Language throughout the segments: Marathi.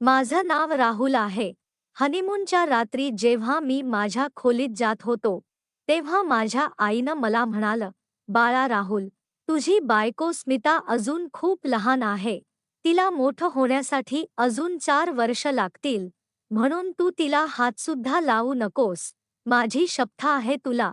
माझं नाव राहुल आहे. हनीमूनच्या रात्री जेव्हा मी माझ्या खोलीत जात होतो तेव्हा माझ्या आईनं मला म्हणालं बाळा राहुल तुझी बायको स्मिता अजून खूप लहान आहे. तिला मोठं होण्यासाठी अजून चार वर्ष लागतील. म्हणून तू तिला हातसुद्धा लावू नकोस. माझी शपथा आहे तुला.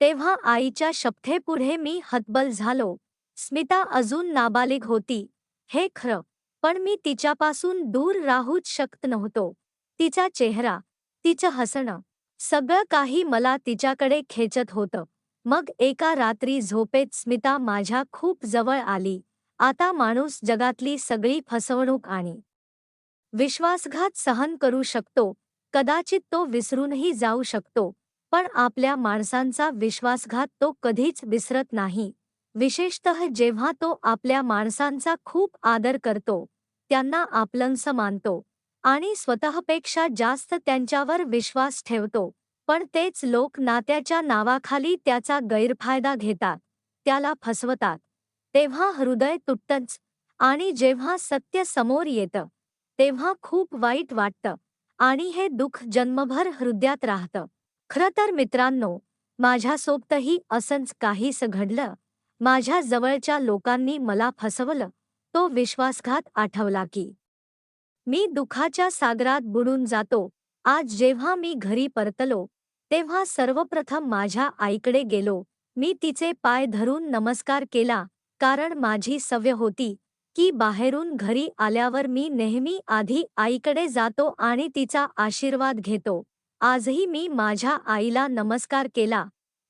तेव्हा आईच्या शपथेपुढे मी हतबल झालो. स्मिता अजून नाबालिग होती. हे खरं पण मी तिच्यापासून दूर राहूच शकत नव्हतो. तिचा चेहरा तिचं हसणं सगळं काही मला तिच्याकडे खेचत होतं. मग एका रात्री झोपेत स्मिता माझ्या खूप जवळ आली. आता माणूस जगातली सगळी फसवणूक आणि विश्वासघात सहन करू शकतो. कदाचित तो विसरूनही जाऊ शकतो. पण आपल्या माणसांचा विश्वासघात तो कधीच विसरत नाही. विशेषतः जेव्हा तो आपल्या माणसांचा खूप आदर करतो. त्यांना आपलंस मानतो आणि स्वतःपेक्षा जास्त त्यांच्यावर विश्वास ठेवतो. पण तेच लोक नात्याच्या नावाखाली त्याचा गैरफायदा घेतात त्याला फसवतात. तेव्हा हृदय तुटतंच आणि जेव्हा सत्य समोर येतं तेव्हा खूप वाईट वाटतं आणि हे दुःख जन्मभर हृदयात राहतं. खरं तर मित्रांनो माझ्यासोबतही असंच काहीस घडलं. माझ्या जवळच्या लोकांनी मला फसवलं. तो विश्वासघात आठवला की मी दुःखाच्या सागरात बुडून जातो. आज जेव्हा मी घरी परतलो तेव्हा सर्वप्रथम माझ्या आईकडे गेलो. मी तिचे पाय धरून नमस्कार केला कारण माझी सवय होती की बाहेरून घरी आल्यावर मी नेहमी आधी आईकडे जातो आणि तिचा आशीर्वाद घेतो. आजही मी माझ्या आईला नमस्कार केला.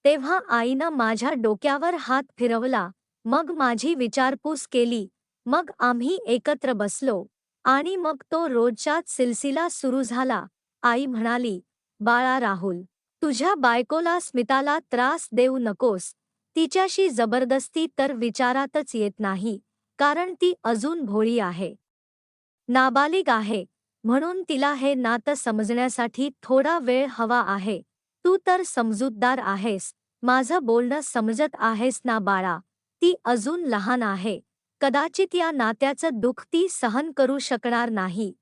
तेव्हा आईनं माझ्या डोक्यावर हात फिरवला. मग माझी विचारपूस केली मग आम्ही एकत्र बसलो आणि मग तो रोजच्याच सिलसिला सुरू झाला. आई म्हणाली बाळा राहुल तुझ्या बायकोला स्मिताला त्रास देऊ नकोस. तिच्याशी जबरदस्ती तर विचारातच येत नाही कारण ती अजून भोळी आहे. नाबालिग आहे म्हणून तिला हे नातं समजण्यासाठी थोडा वेळ हवा आहे. तू तर समजूतदार आहेस माझं बोलणं समजत आहेस ना बाळा ती अजून लहान आहे. कदाचित या नात्याचं दुःख ती सहन करू शकणार नाही.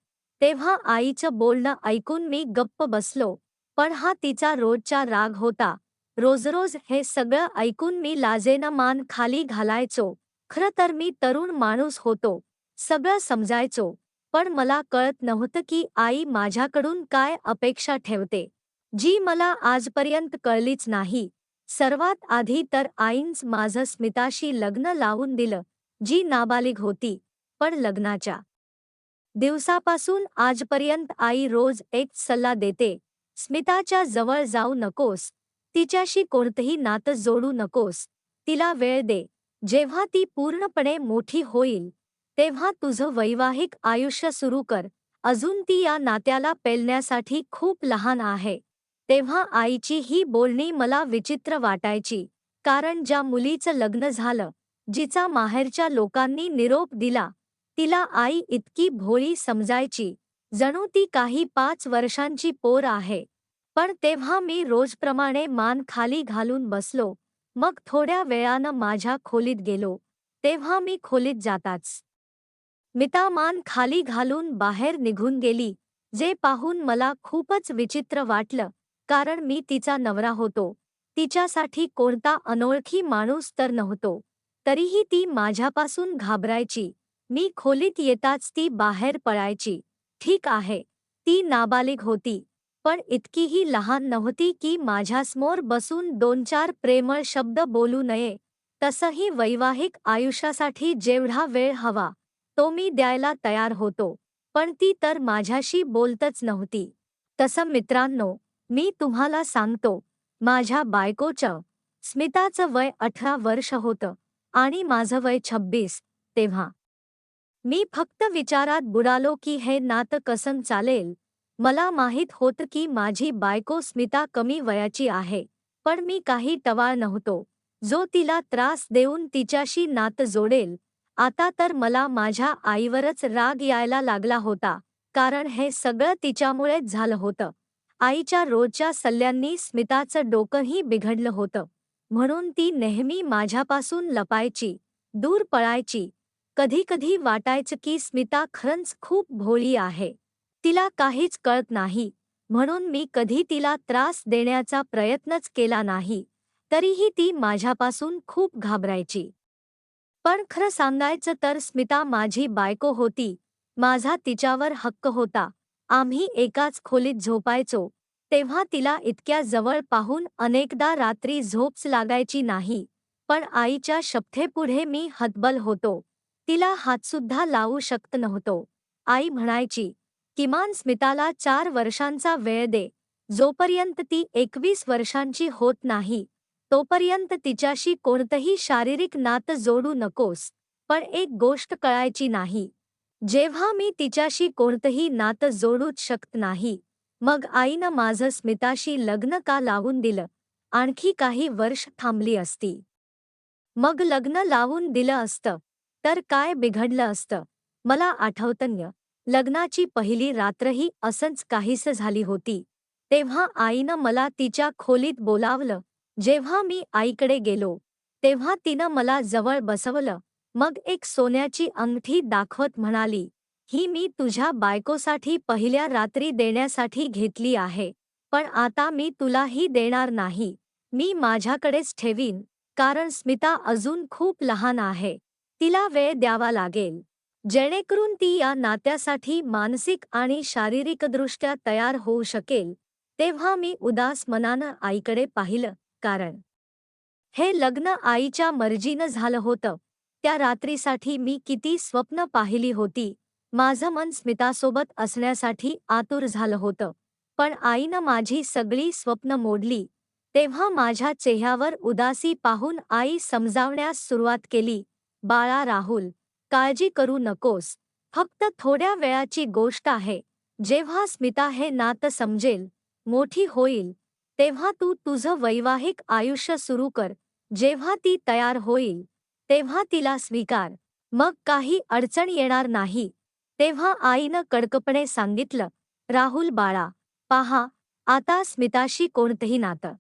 तेव्हा आईचं बोलणं ऐकून मी गप्प बसलो पण हा तिचा रोजचा राग होता. रोजरोज हे सगळं ऐकून मी लाजेनं मान खाली घालायचो. खरं तर मी तरुण माणूस होतो. सगळं समजायचो. पण मला कळत नव्हतं की आई माझ्याकडून काय अपेक्षा ठेवते. जी मला आजपर्यंत कळलीच नाही. सर्वात आधी तर आईंच माझं स्मिताशी लग्न लावून दिलं. जी नाबालिग होती पण लग्नाच्या. दिवसापासून आजपर्यंत आई रोज एक सल्ला देते स्मिताच्या जवळ जाऊ नकोस तिच्याशी कोणतंही नातं जोडू नकोस तिला वेळ दे जेव्हा ती पूर्णपणे मोठी होईल तेव्हा तुझं वैवाहिक आयुष्य सुरू कर अजून ती या नात्याला पेलण्यासाठी खूप लहान आहे तेव्हा आईची ही बोलणी मला विचित्र वाटायची कारण ज्या मुलीचं लग्न झालं जिचा माहेरच्या लोकांनी निरोप दिला तिला आई इतकी भोळी समजायची जणू ती काही पाच वर्षांची पोर आहे. पण तेव्हा मी रोजप्रमाणे मान खाली घालून बसलो मग थोड्या वेळानं माझ्या खोलीत गेलो तेव्हा मी खोलीत जाताच. मिता मान खाली घालून बाहेर निघून गेली जे पाहून मला खूपच विचित्र वाटलं कारण मी तिचा नवरा होतो तिच्यासाठी कोणता अनोळखी माणूस तर नव्हतो. तरीही ती माझ्यापासून घाबरायची. मी खोलीत येताच ती बाहेर पळायची. ठीक आहे. ती नाबालिग होती. पण इतकीही लहान नव्हती की माझ्यासमोर बसून दोन चार प्रेमळ शब्द बोलू नये. तसंही वैवाहिक आयुष्यासाठी जेवढा वेळ हवा तो मी द्यायला तयार होतो. पण ती तर माझ्याशी बोलतच नव्हती. तसं मित्रांनो मी तुम्हाला सांगतो माझ्या बायकोचं स्मिताचं वय अठरा वर्ष होतं. आणि माझं वय छब्बीस तेव्हा. मी फक्त विचारात बुडालो की हे नातं कसं चालेल. मला माहीत होतं की माझी बायको स्मिता कमी वयाची आहे पण मी काही टवाळ नव्हतो. जो तिला त्रास देऊन तिच्याशी नातं जोडेल. आता तर मला माझ्या आईवरच राग यायला लागला होता कारण हे सगळं तिच्यामुळेच झालं होतं. आईच्या रोजच्या सल्ल्यांनी स्मिताचं डोकंही बिघडलं होतं. म्हणून ती नेहमी माझ्यापासून लपायची दूर पळायची. कधीकधी वाटायचं की स्मिता खरंच खूप भोळी आहे. तिला काहीच कळत नाही. म्हणून मी कधी तिला त्रास देण्याचा प्रयत्नच केला नाही. तरीही ती माझ्यापासून खूप घाबरायची. पण खरं सांगायचं तर स्मिता माझी बायको होती. माझा तिच्यावर हक्क होता. आम्ही एकाच खोलीत झोपायचो. तेव्हा तिला इतक्या जवळ पाहून अनेकदा रात्री झोपच लागायची नाही पण आईच्या शपथेपुढे मी हतबल होतो. तिला हातसुद्धा लावू शकत नव्हतो. आई म्हणायची किमान स्मिताला चार वर्षांचा वेळ दे. जोपर्यंत ती एकवीस वर्षांची होत नाही तोपर्यंत तिच्याशी कोणतंही शारीरिक नातं जोडू नकोस. पण एक गोष्ट कळायची नाही. जेव्हा मी तिच्याशी कोणतंही नातं जोडूच शकत नाही मग आईनं माझं स्मिताशी लग्न का लावून दिलं? आणखी काही वर्ष थांबली असती. मग लग्न लावून दिलं असतं. तर काय बिघडलं असतं? मला आठवतन्य लग्नाची पहिली रात्रही असंच काहीसं झाली होती. तेव्हा आईनं मला तिच्या खोलीत बोलावलं. जेव्हा मी आईकडे गेलो तेव्हा तिनं मला जवळ बसवलं. मग एक सोन्याची अंगठी दाखवत म्हणाली ही मी तुझ्या बायकोसाठी पहिल्या रात्री देण्यासाठी घेतली आहे. पण आता मी तुला ही देणार नाही. मी माझ्याकडेच ठेवीन कारण स्मिता अजून खूप लहान आहे. तिला वेळ द्यावा लागेल. जेणेकरून ती या नात्यासाठी मानसिक आणि शारीरिकदृष्ट्या तयार होऊ शकेल तेव्हा मी उदास मनानं आईकडे पाहिलं कारण हे लग्न आईच्या मर्जीनं झालं होतं. त्या रात्रीसाठी मी किती स्वप्न पाहिली होती. माझं मन स्मितासोबत असण्यासाठी आतुर झालं होतं. पण आईनं माझी सगळी स्वप्न मोडली. तेव्हा माझ्या चेहऱ्यावर उदासी पाहून आई समजावण्यास सुरुवात केली. बाळा राहुल काळजी करू नकोस. फक्त थोड्या वेळाची गोष्ट आहे. जेव्हा स्मिता हे नातं समजेल मोठी होईल तेव्हा तू तुझं वैवाहिक आयुष्य सुरू कर. जेव्हा ती तयार होईल तेव्हा तिला स्वीकार. मग काही अडचण येणार नाही. तेव्हा आईनं कडकपणे सांगितलं राहुल बाळा पाहा आता स्मिताशी कोणतंही नातं.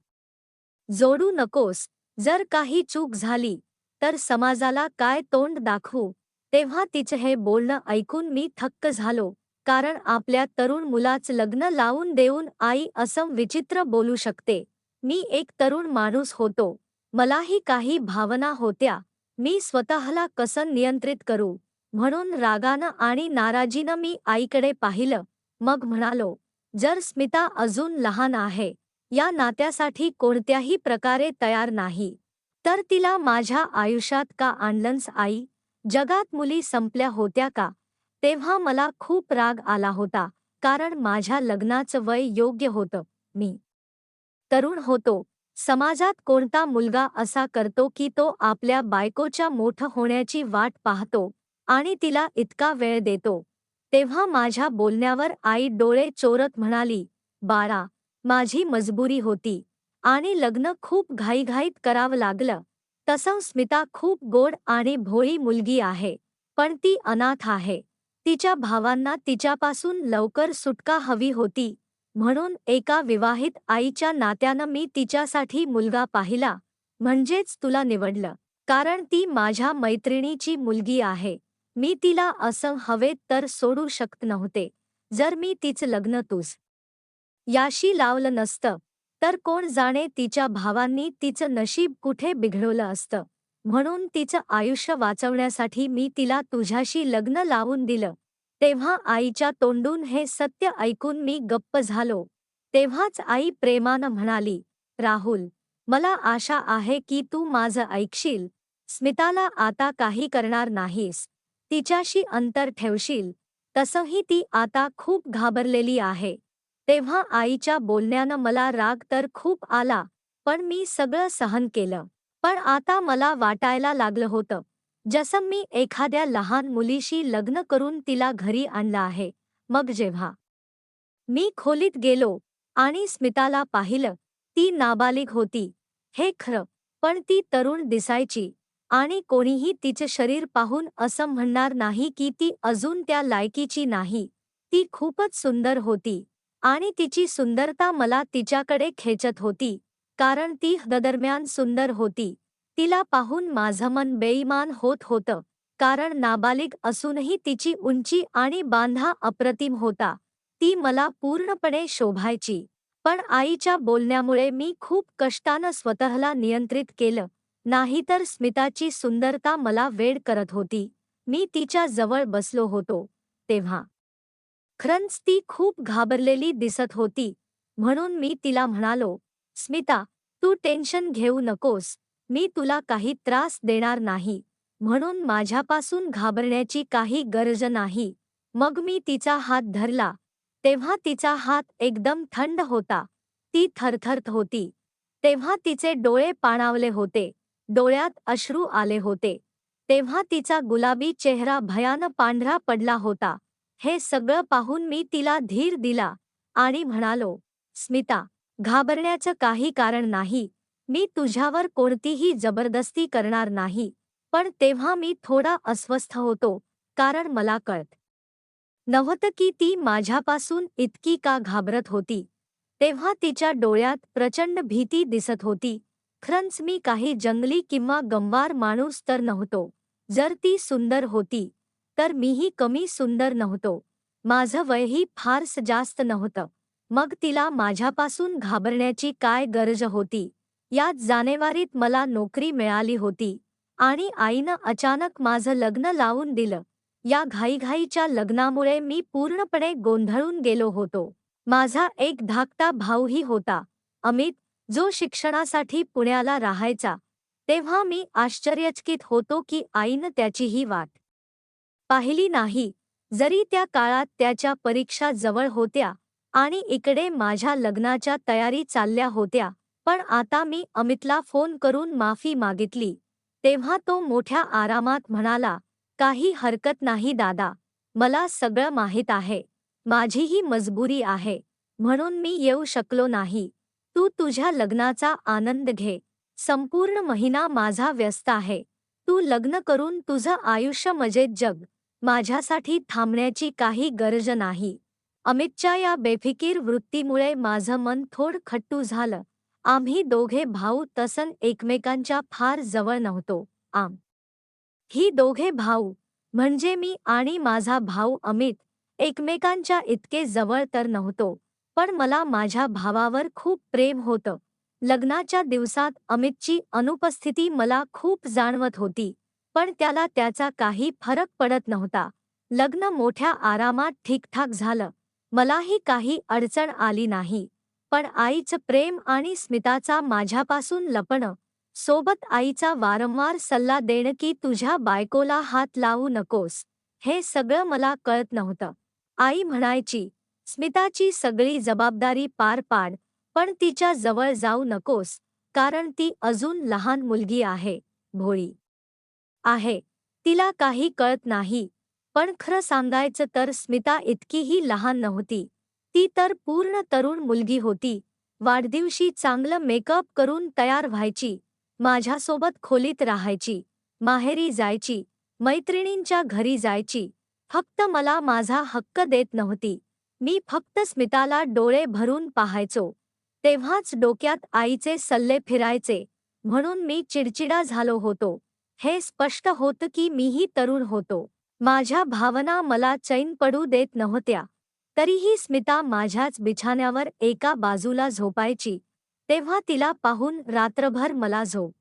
जोडू नकोस जर काही चूक झाली तर समाजाला काय तोंड दाखवू? तेव्हा तिचं हे बोलणं ऐकून मी थक्क झालो कारण आपल्या तरुण मुलाचं लग्न लावून देऊन आई असं विचित्र बोलू शकते. मी एक तरुण माणूस होतो मलाही काही भावना होत्या मी स्वतःला कसं नियंत्रित करू? म्हणून रागानं आणि नाराजीनं मी आईकडे पाहिलं. मग म्हणालो जर स्मिता अजून लहान आहे या नात्यासाठी कोणत्याही प्रकारे तयार नाही तर तिला माझ्या आयुष्यात का आणलंस आई? जगात मुली संपल्या होत्या का? तेव्हा मला खूप राग आला होता कारण माझ्या लग्नाचं वय योग्य होतं. मी तरुण होतो. समाजात कोणता मुलगा असा करतो की तो आपल्या बायकोच्या मोठं होण्याची वाट पाहतो? आणि तिला इतका वेळ देतो. तेव्हा माझ्या बोलण्यावर आई डोळे चोरत म्हणाली बाळा माझी मजबुरी होती आणि लग्न खूप घाईघाईत करावं लागलं. तसं स्मिता खूप गोड आणि भोळी मुलगी आहे पण ती अनाथ आहे. तिच्या भावांना तिच्यापासून लवकर सुटका हवी होती. म्हणून एका विवाहित आईच्या नात्यानं मी तिच्यासाठी मुलगा पाहिला. म्हणजेच तुला निवडलं. कारण ती माझ्या मैत्रिणीची मुलगी आहे. मी तिला असं हवेत तर सोडू शकत नव्हते. जर मी तिचं लग्न तूस याशी लावलं नसतं तर कोण जाणे तिच्या भावांनी तिचं नशीब कुठे बिघडवलं असतं. म्हणून तिचं आयुष्य वाचवण्यासाठी मी तिला तुझ्याशी लग्न लावून दिलं. तेव्हा आईच्या तोंडून हे सत्य ऐकून मी गप्प झालो. तेव्हाच आई प्रेमानं म्हणाली राहुल मला आशा आहे की तू माझं ऐकशील. स्मिताला आता काही करणार नाहीस. तिच्याशी अंतर ठेवशील तसंही ती आता खूप घाबरलेली आहे. तेव्हा आईच्या बोलण्यानं मला राग तर खूप आला पण मी सगळं सहन केलं. पण आता मला वाटायला लागलं होतं जसं मी एखाद्या लहान मुलीशी लग्न करून तिला घरी आणलं आहे. मग जेव्हा मी खोलीत गेलो आणि स्मिताला पाहिलं ती नाबालिग होती. हे खरं पण ती तरुण दिसायची. आणि कोणीही तिचं शरीर पाहून असं म्हणणार नाही की ती अजून त्या लायकीची नाही. ती खूपच सुंदर होती आणि तिची सुंदरता मला तिच्याकडे खेचत होती कारण ती दरम्यान सुंदर होती. तिला पाहून माझं मन बेईमान होत होतं कारण नाबालिग असूनही तिची उंची आणि बांधा अप्रतिम होता. ती मला पूर्णपणे शोभायची. पण आईच्या बोलण्यामुळे मी खूप कष्टानं स्वतःला नियंत्रित केलं. नाहीतर स्मिताची सुंदरता मला वेड करत होती. मी तिच्या जवळ बसलो होतो. तेव्हा खरंच ती खूप घाबरलेली दिसत होती. म्हणून मी तिला म्हणालो स्मिता तू टेन्शन घेऊ नकोस. मी तुला काही त्रास देणार नाही. म्हणून माझ्यापासून घाबरण्याची काही गरज नाही. मग मी तिचा हात धरला. तेव्हा तिचा हात एकदम थंड होता. ती थरथरत होती. तेव्हा तिचे डोळे पाणावले होते. डोळ्यात अश्रू आले होते. तेव्हा तिचा गुलाबी चेहरा भयान पांढरा पडला होता. हे सगळं पाहून मी तिला धीर दिला आणि म्हणालो स्मिता घाबरण्याचं काही कारण नाही. मी तुझ्यावर कोणतीही जबरदस्ती करणार नाही. पण तेव्हा मी थोडा अस्वस्थ होतो कारण मला कळत नव्हतं की ती माझ्यापासून इतकी का घाबरत होती. तेव्हा तिच्या डोळ्यात प्रचंड भीती दिसत होती. खरंच मी काही जंगली किंवा गंवार माणूस तर नव्हतो. जर ती सुंदर होती तर मीही कमी सुंदर नव्हतो. माझं वयही फारस जास्त नव्हतं. मग तिला माझ्यापासून घाबरण्याची काय गरज होती? यात जानेवारीत मला नोकरी मिळाली होती आणि आईनं अचानक माझं लग्न लावून दिलं. या घाईघाईच्या लग्नामुळे मी पूर्णपणे गोंधळून गेलो होतो. माझा एक धाकटा भाऊही होता अमित जो शिक्षणासाठी पुण्याला राहायचा तेव्हा मी आश्चर्यचकित होतो की आईनं त्याचीही वाट पाहिली नाही. जरी त्या काळात त्याच्या परीक्षा जवळ होत्या आणि इकडे माझ्या लग्नाच्या तयारी चालल्या होत्या पण आता मी अमितला फोन करून माफी मागितली. तेव्हा तो मोठ्या आरामात म्हणाला काही हरकत नाही दादा मला सगळं माहीत आहे माझीही मजबुरी आहे म्हणून मी येऊ शकलो नाही. तू तुझ्या लग्नाचा आनंद घे. संपूर्ण महिना माझा व्यस्त आहे. तू लग्न करून तुझं आयुष्य मजेत जग. माझ्यासाठी थांबण्याची काही गरज नाही. अमितच्या या बेफिकीर वृत्तीमुळे माझं मन थोड खट्टू झालं. आम्ही दोघे भाऊ तसन एकमेकांच्या फार जवळ नव्हतो. आम. ही दोघे भाऊ म्हणजे मी आणि माझा भाऊ अमित एकमेकांच्या इतके जवळ तर नव्हतो. पण मला माझ्या भावावर खूप प्रेम होतं. लग्नाच्या दिवसात अमितची अनुपस्थिती मला खूप जाणवत होती पण त्याला त्याचा काही फरक पडत नव्हता. लग्न मोठ्या आरामात ठीकठाक झालं. मलाही काही अडचण आली नाही पण आईचं प्रेम आणि स्मिताचा माझ्यापासून लपणं सोबत आईचा वारंवार सल्ला देणं की तुझ्या बायकोला हात लावू नकोस हे सगळं मला कळत नव्हतं. आई म्हणायची स्मिताची सगळी जबाबदारी पार पाड पण तिच्या जवळ जाऊ नकोस कारण ती अजून लहान मुलगी आहे भोळी. आहे तिला काही कळत नाही पण खरं सांगायचं तर स्मिता इतकीही लहान नव्हती. ती तर पूर्ण तरुण मुलगी होती वाढदिवशी चांगलं मेकअप करून तयार व्हायची माझ्यासोबत खोलीत राहायची माहेरी जायची मैत्रिणींच्या घरी जायची फक्त मला माझा हक्क देत नव्हती. मी फक्त स्मिताला डोळे भरून पाहायचो. तेव्हाच डोक्यात आईचे सल्ले फिरायचे. म्हणून मी चिडचिडा झालो होतो. हे स्पष्ट होतं की मीही तरुण होतो. माझ्या भावना मला चैन पडू देत नव्हत्या. तरीही स्मिता माझ्याच बिछाण्यावर एका बाजूला झोपायची. तेव्हा तिला पाहून रात्रभर मला झोप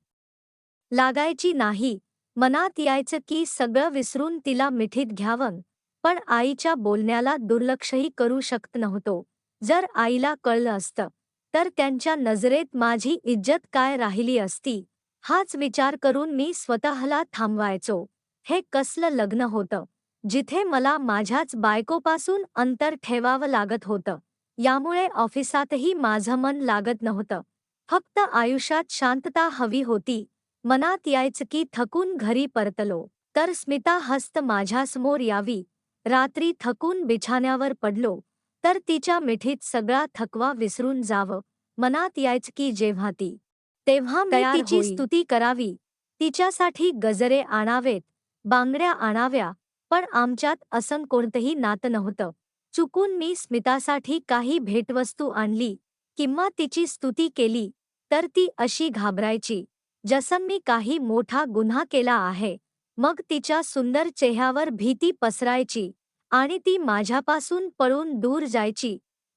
लागायची नाही. मनात यायचं की सगळं विसरून तिला मिठीत घ्यावं. पण आईच्या बोलण्याला दुर्लक्षही करू शकत नव्हतो. जर आईला कळलं असतं तर त्यांच्या नजरेत माझी इज्जत काय राहिली असती हाच विचार करून मी स्वतःला थांबवायचो. हे कसलं लग्न होतं जिथे मला माझ्याच बायकोपासून अंतर ठेवावं लागत होतं. यामुळे ऑफिसातही माझं मन लागत नव्हतं. फक्त आयुष्यात शांतता हवी होती. मनात यायचं की थकून घरी परतलो तर स्मिता हस्त माझ्यासमोर यावी. रात्री थकून बिछाण्यावर पडलो तर तिच्या मिठीत सगळा थकवा विसरून जावं. मनात यायचं की जेव्हा ती तेव्हा मी तिची स्तुती करावी. तिच्यासाठी गजरे आणावेत बांगड्या आणाव्या पण आमच्यात असं कोणतंही नातं नव्हतं. चुकून मी स्मितासाठी काही भेटवस्तू आणली किंवा तिची स्तुती केली तर ती अशी घाबरायची जसं मी काही मोठा गुन्हा केला आहे. मग तिच्या सुंदर चेहऱ्यावर भीती पसरायची आणि ती माझ्यापासून पळून दूर जायची.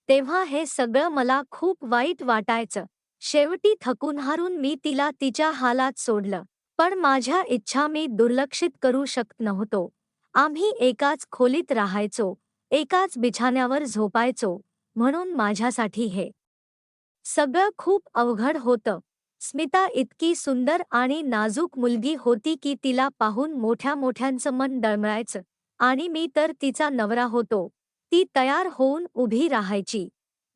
तेव्हा हे सगळं मला खूप वाईट वाटायचं. शेवटी थकून हारून मी तिला तिच्या हालात सोडलं. पण माझ्या इच्छा मी दुर्लक्षित करू शकत नव्हतो. आम्ही एकाच खोलीत राहायचो एकाच बिछाण्यावर झोपायचो म्हणून माझ्यासाठी हे सगळं खूप अवघड होतं. स्मिता इतकी सुंदर आणि नाजूक मुलगी होती की तिला पाहून मोठ्या मोठ्यांचं मन डळमळायचं आणि मी तर तिचा नवरा होतो. ती तयार होऊन उभी राहायची.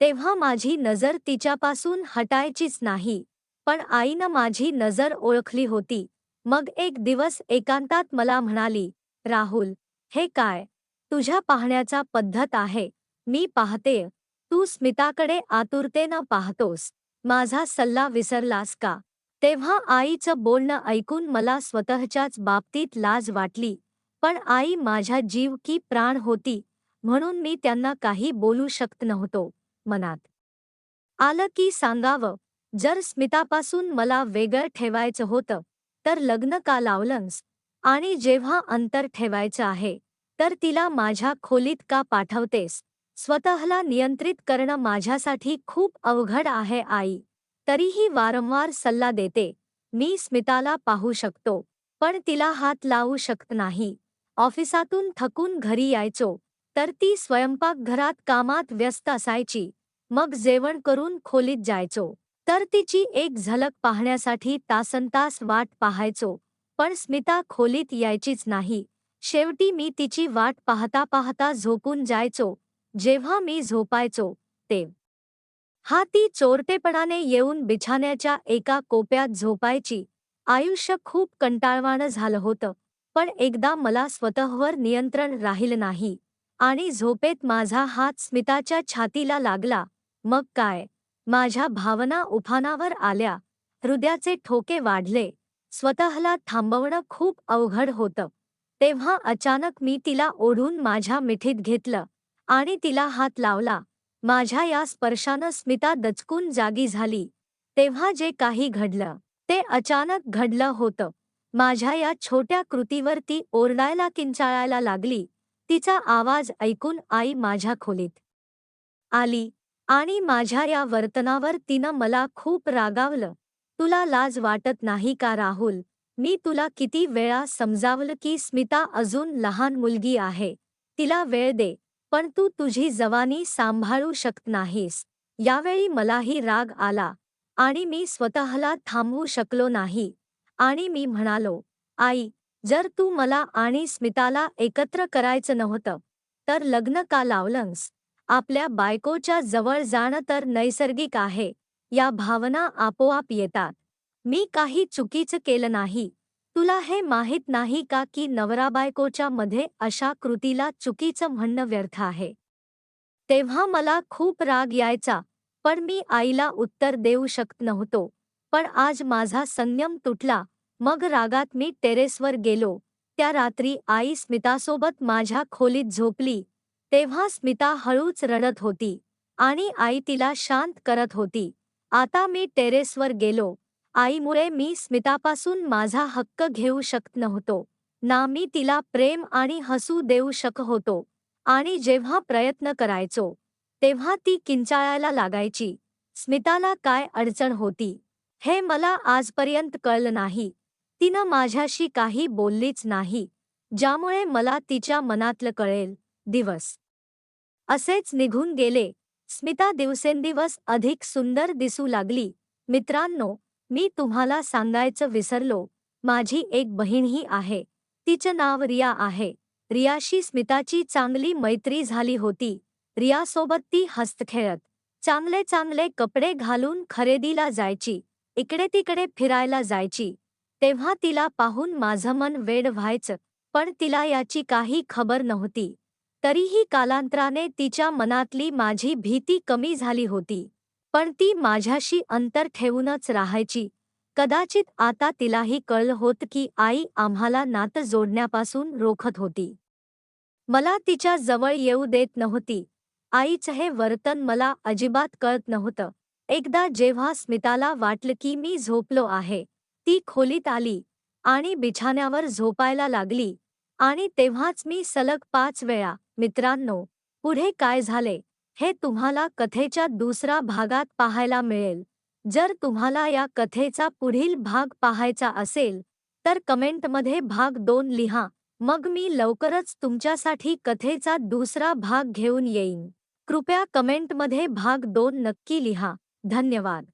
तेव्हा माझी नजर तिच्यापासून हटायचीच नाही. पण आईनं माझी नजर ओळखली होती. मग एक दिवस एकांतात मला म्हणाली राहुल हे काय? तुझ्या पाहण्याचा पद्धत आहे. मी पाहतेय. तू स्मिताकडे आतुरतेनं पाहतोस. माझा सल्ला विसरलास का? तेव्हा आईचं बोलणं ऐकून मला स्वतःच्याच बाबतीत लाज वाटली. पण आई माझ्या जीव की प्राण होती म्हणून मी त्यांना काही बोलू शकत नव्हतो मनात. आलं की सांगावं जर स्मितापासून मला वेगळं ठेवायचं होतं तर लग्न का लावलंस? आणि जेव्हा अंतर ठेवायचं आहे तर तिला माझ्या खोलीत का पाठवतेस? स्वतःला नियंत्रित करणं माझ्यासाठी खूप अवघड आहे आई. तरीही वारंवार सल्ला देते. मी स्मिताला पाहू शकतो पण तिला हात लावू शकत नाही. ऑफिसातून थकून घरी यायचो तर ती स्वयंपाकघरात कामात व्यस्त असायची. मग जेवण करून खोलीत जायचो. तर तिची एक झलक पाहण्यासाठी तासनतास वाट पाहायचो पण स्मिता खोलीत यायचीच नाही. शेवटी मी तिची वाट पाहता पाहता झोपून जायचो जेव्हा मी झोपायचो ते. हा ती चोरटेपणाने येऊन बिछाण्याच्या एका कोप्यात झोपायची. आयुष्य खूप कंटाळवाणं झालं होतं पण एकदा मला स्वतःवर नियंत्रण राहिलं नाही आणि झोपेत माझा हात स्मिताच्या छातीला लागला. मग काय? माझ्या भावना उफानावर आल्या. हृदयाचे ठोके वाढले. स्वतःला थांबवणं खूप अवघड होतं. तेव्हा अचानक मी तिला ओढून माझ्या मिठीत घेतलं. आणि तिला हात लावला. माझ्या या स्पर्शानं स्मिता दचकून जागी झाली. तेव्हा जे काही घडलं ते अचानक घडलं होतं. माझ्या या छोट्या कृतीवर ती ओरडायला किंचाळायला लागली. तिचा आवाज ऐकून आई माझ्या खोलीत आली आणि माझ्या या वर्तनावर तिनं मला खूप रागावलं. तुला लाज वाटत नाही का राहुल? मी तुला किती वेळा समजावलं की स्मिता अजून लहान मुलगी आहे. तिला वेळ दे. पण तू तुझी जवानी सांभाळू शकत नाहीस. यावेळी मलाही राग आला आणि मी स्वतःला थांबवू शकलो नाही. आणि मी म्हणालो आई जर तू मला आणि स्मिताला एकत्र करायचं नव्हतं तर लग्न का लावलंस? आपल्या बायकोच्या जवळ जाणं तर नैसर्गिक आहे. या भावना आपोआप येतात. मी काही चुकीचं केलं नाही. तुला हे माहीत नाही का की नवराबायकोच्या मध्ये अशा कृतीला चुकीचं म्हणणं व्यर्थ आहे? तेव्हा मला खूप राग यायचा पण मी आईला उत्तर देऊ शकत नव्हतो. पण आज माझा संयम तुटला मग रागात मी टेरेसवर गेलो. त्या रात्री आई स्मितासोबत माझ्या खोलीत झोपली. तेव्हा स्मिता हळूच रडत होती आणि आई तिला शांत करत होती. आता मी टेरेसवर गेलो. आईमुळे मी स्मितापासून माझा हक्क घेऊ शकत नव्हतो. ना मी तिला प्रेम आणि हसू देऊ शक होतो. आणि जेव्हा प्रयत्न करायचो तेव्हा ती किंचाळायला लागायची. स्मिताला काय अडचण होती? हे मला आजपर्यंत कळलं नाही. तिनं माझ्याशी काही बोललीच नाही ज्यामुळे मला तिच्या मनातलं कळेल दिवस. असेच निघून गेले. स्मिता दिवसेंदिवस अधिक सुंदर दिसू लागली. मित्रांनो मी तुम्हाला सांगायचं विसरलो. माझी एक बहीणही आहे. तिचं नाव रिया आहे. रियाशी स्मिताची चांगली मैत्री झाली होती. रियासोबत ती हस्तखेळत. चांगले चांगले कपडे घालून खरेदीला जायची. इकडे तिकडे फिरायला जायची. तेव्हा तिला पाहून माझं मन वेड व्हायचं. पण तिला याची काही खबर नव्हती. तरीही कालांतराने तिच्या मनातली माझी भीती कमी झाली होती. पण ती माझ्याशी अंतर ठेवूनच राहायची. कदाचित आता तिलाही कळलं होत की आई आम्हाला नातं जोडण्यापासून रोखत होती. मला तिच्या जवळ येऊ देत नव्हती. आईचं हे वर्तन मला अजिबात कळत नव्हतं. एकदा जेव्हा स्मिताला वाटलं की मी झोपलो आहे ती खोलीत आली आणि बिछाण्यावर झोपायला लागली आणि तेव्हाच मी सलग पाच वेळा मित्रांनो पुढे काय झाले? हे तुम्हाला कथेच्या दुसरा भागात पाहायला मिळेल. जर तुम्हाला या कथेचा पुढील भाग पाहायचा असेल तर कमेंटमध्ये भाग दोन लिहा. मग मी लवकरच तुमच्यासाठी कथेचा दुसरा भाग घेऊन येईन. कृपया कमेंटमध्ये भाग दोन नक्की लिहा. धन्यवाद.